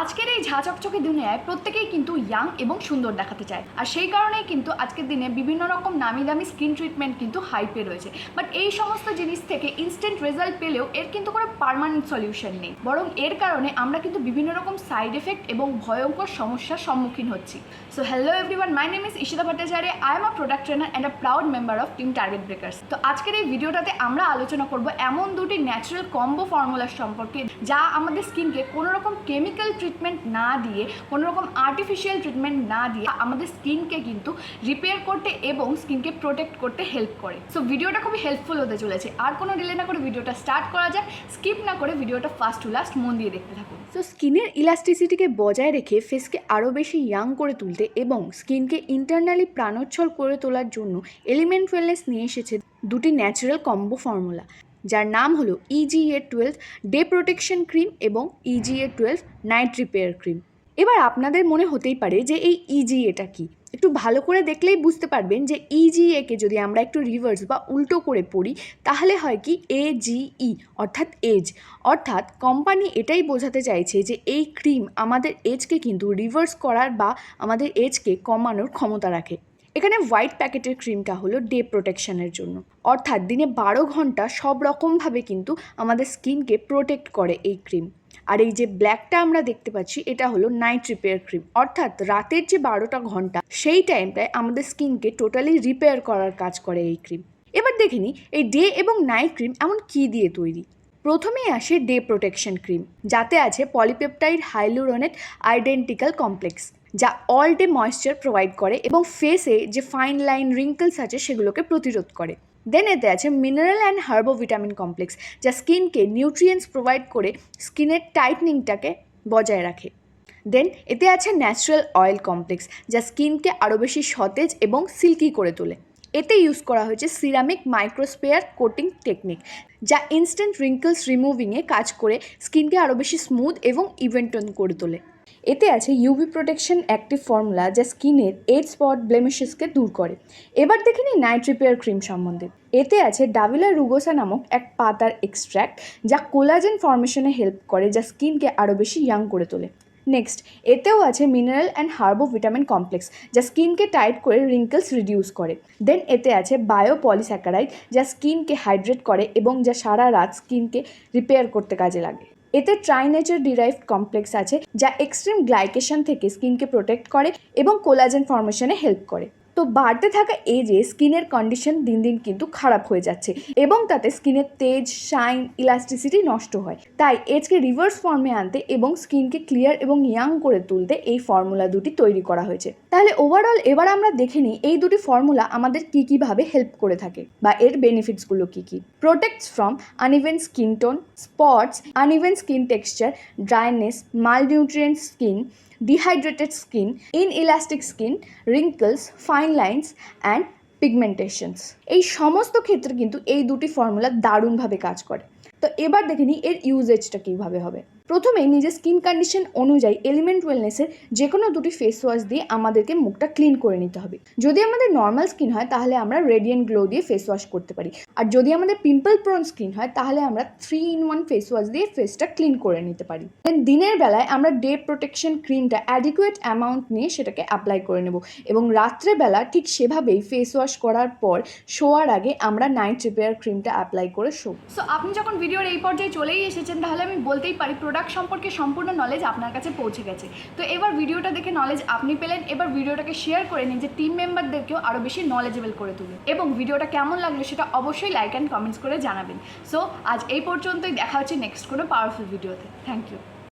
আজকের এই ঝাঁচকচকে দুনিয়ায় প্রত্যেকেই কিন্তু ইয়াং এবং সুন্দর দেখাতে চায়। আর সেই কারণেই কিন্তু আজকের দিনে বিভিন্ন রকম নামি দামি স্কিন ট্রিটমেন্ট কিন্তু হাইপে রয়েছে। বাট এই সমস্ত জিনিস থেকে ইনস্ট্যান্ট রেজাল্ট পেলেও এর কিন্তু কোনো পার্মানেন্ট সলিউশন নেই। বরং এর কারণে আমরা কিন্তু বিভিন্ন রকম সাইড এফেক্ট এবং ভয়ঙ্কর সমস্যার সম্মুখীন হচ্ছি। So hello everyone my name is Ishita Bhattacharya I am a product trainer and a proud member of team target breakers তো আজকের এই ভিডিওটাতে আমরা আলোচনা করব এমন দুটি ন্যাচারাল কম্বো ফর্মুলার সম্পর্কে, যা আমাদের স্কিনকে কোনো রকম কেমিক্যাল ট্রিটমেন্ট না দিয়ে কোনো রকম আর্টিফিশিয়াল ট্রিটমেন্ট না দিয়ে আমাদের স্কিনকে কিন্তু রিপেয়ার করতে এবং স্কিনকে প্রোটেক্ট করতে হেল্প করে। সো ভিডিওটা খুবই হেল্পফুল হতে চলেছে। আর কোনো ডিলে না করে ভিডিওটা স্টার্ট করা যাক। স্কিপ না করে ভিডিওটা ফার্স্ট টু লাস্ট মন দিয়ে দেখতে থাকুন। সো স্কিনের ইলাস্টিসিটিকে বজায় রেখে ফেসকে আরও বেশি ইয়াং করে তুলতে এবং স্কিনকে ইন্টারনালি প্রাণোচ্ছল করে তোলার জন্য এলিমেন্ট ওয়েলনেস নিয়ে এসেছে দুটি ন্যাচারাল কম্বো ফর্মুলা যার নাম হলো E EGA twelve day protection cream এবং E EGA twelve night repair cream এবার আপনাদের মনে হতেই পারে যে এই E ইজিএটা কি? একটু ভালো করে দেখলেই বুঝতে পারবেন যে E ইজিএকে যদি আমরা একটু রিভার্স বা উল্টো করে পড়ি, তাহলে হয় কি এ ই অর্থাৎ এজ অর্থাৎ কোম্পানি এটাই বোঝাতে চাইছে যে এই ক্রিম আমাদের এজকে কিন্তু রিভার্স করার বা আমাদের এজকে কমানোর ক্ষমতা রাখে। এখানে হোয়াইট প্যাকেটের ক্রিমটা হলো ডে প্রোটেকশনের জন্য। অর্থাৎ দিনে বারো ঘণ্টা সব রকমভাবে কিন্তু আমাদের স্কিনকে প্রোটেক্ট করে এই ক্রিম আর এই যে ব্ল্যাকটা আমরা দেখতে পাচ্ছি, এটা হলো নাইট রিপেয়ার ক্রিম অর্থাৎ রাতের যে বারোটা ঘণ্টা, সেই টাইমটায় আমাদের স্কিনকে টোটালি রিপেয়ার করার কাজ করে এই ক্রিম এবার দেখে নিই, এই ডে এবং নাইট ক্রিম এমন কী দিয়ে তৈরি? প্রথমেই আসে ডে প্রোটেকশন ক্রিম যাতে আছে পলিপেপটাইড হাইলুরোনেট আইডেন্টিক্যাল কমপ্লেক্স যা অল ডে ময়েশ্চার প্রোভাইড করে এবং ফেসে যে ফাইন লাইন রিঙ্কলস আছে সেগুলোকে প্রতিরোধ করে। দেন এতে আছে mineral and herbo vitamin complex যা স্কিনকে নিউট্রিয়েন্টস প্রোভাইড করে স্কিনের টাইটনিংটাকে বজায় রাখে। দেন এতে আছে ন্যাচারাল অয়েল কমপ্লেক্স যা স্কিনকে আরও বেশি সতেজ এবং সিল্কি করে তোলে। এতে ইউজ করা হয়েছে সিরামিক মাইক্রোস্পেয়ার কোটিং টেকনিক যা ইনস্ট্যান্ট রিঙ্কলস রিমুভিংয়ে কাজ করে স্কিনকে আরও বেশি স্মুথ এবং ইভেন্টন করে তোলে। এতে আছে ইউভি প্রোটেকশন অ্যাক্টিভ ফর্মুলা যা স্কিনের এড স্পট ব্লেমিশেসকে দূর করে। এবার দেখে নিই নাইট রিপেয়ার ক্রিম সম্বন্ধে। এতে আছে ডাভিলা রুগোসা নামক এক পাতার এক্সট্র্যাক্ট যা কোলাজেন ফর্মেশনে হেল্প করে, যা স্কিনকে আরও বেশি ইয়াং করে তোলে। নেক্সট এতেও আছে mineral and herbo vitamin complex যা স্কিনকে টাইট করে রিঙ্কলস রিডিউস করে। দেন এতে আছে বায়ো পলিস্যাকারাইড যা স্কিনকে হাইড্রেট করে এবং যা সারা রাত স্কিনকে রিপেয়ার করতে কাজে লাগে। এতে ট্রাইনেচার ডিরাইভড কমপ্লেক্স আছে, যা এক্সট্রিম গ্লাইকেশন থেকে স্কিনকে প্রোটেক্ট করে এবং কোলাজেন ফর্মেশনে হেল্প করে। তো বাড়তে থাকা এজে স্কিনের কন্ডিশন দিন দিন কিন্তু খারাপ হয়ে যাচ্ছে এবং তাতে স্কিনের তেজ, শাইন, ইলাস্টিসিটি নষ্ট হয়। তাই এজকে রিভার্স ফর্মে আনতে এবং স্কিনকে ক্লিয়ার এবং ইয়াং করে তুলতে এই ফর্মুলা দুটি তৈরি করা হয়েছে। তাহলে ওভারঅল এবার আমরা দেখে নিই এই দুটি ফর্মুলা আমাদের কী কীভাবে হেল্প করে থাকে বা এর বেনিফিটসগুলো কী কী। Protects from uneven skin tone spots uneven skin texture dryness malnutrient skin dehydrated skin inelastic skin wrinkles fine lines and pigmentations এই সমস্ত ক্ষেত্রে কিন্তু এই দুটি ফর্মুলা দারুণভাবে কাজ করে। তো এবার দেখে নিই এর ইউজেজটা কীভাবে হবে। প্রথমে নিজের স্কিন কন্ডিশন অনুযায়ী এলিমেন্ট ওয়েলনেসের যে কোনো দুটি ফেস ওয়াশ দিয়ে আমাদেরকে মুখটা ক্লিন করে নিতে হবে। যদি আমাদের নর্মাল স্কিন হয়, তাহলে আমরা রেডিয়েন্ট গ্লো দিয়ে ফেস ওয়াশ করতে পারি। আর যদি আমাদের পিম্পল প্রোন স্কিন হয়, তাহলে আমরা three in one face wash দিয়ে ফেসটা ক্লিন করে নিতে পারি। দেন দিনের বেলায় আমরা ডে প্রোটেকশন ক্রিমটা অ্যাডিকুয়েট অ্যামাউন্ট নিয়ে সেটাকে অ্যাপ্লাই করে নেব। এবং রাত্রেবেলা ঠিক সেভাবেই ফেস ওয়াশ করার পর শোয়ার আগে আমরা নাইট রিপেয়ার ক্রিমটা অ্যাপ্লাই করে শো সো আপনি যখন ভিডিওর এই পর্যায়ে চলেই এসেছেন, তাহলে আমি বলতেই পারি প্রোডাক্ট সম্পর্কে সম্পূর্ণ নলেজ আপনার কাছে পৌঁছে গেছে। তো এবার ভিডিওটা দেখে নলেজ আপনি পেলেন, এবার ভিডিওটাকে শেয়ার করে নিজের টিম মেম্বারদেরকেও আরও বেশি নলেজেবল করে তুলুন। এবং ভিডিওটা কেমন লাগল সেটা অবশ্যই লাইক অ্যান্ড কমেন্টস করে জানাবেন। সো আজ এই পর্যন্তই, দেখা হচ্ছে নেক্সট কোনো পাওয়ারফুল ভিডিওতে থ্যাংক ইউ